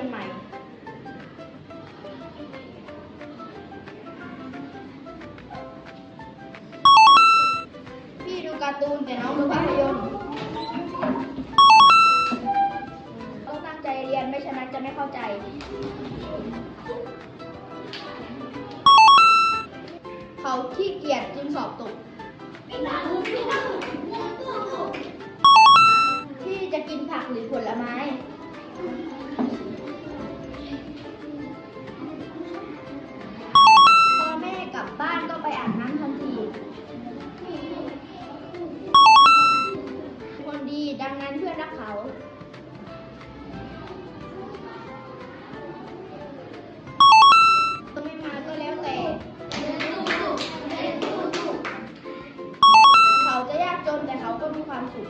แม่ไม่ไปเที่ยวเชียงใหม่พี่ดูการ์ตูนแต่น้องดูภาพยนตร์ต้องตั้งใจเรียนไม่ฉะนั้นจะไม่เข้าใจ เขาขี้เกียจจึงสอบตก นั้นเพื่อนรักเขา ไม่มาก็แล้วแต่ เขาจะยากจนแต่เขาก็มีความสุข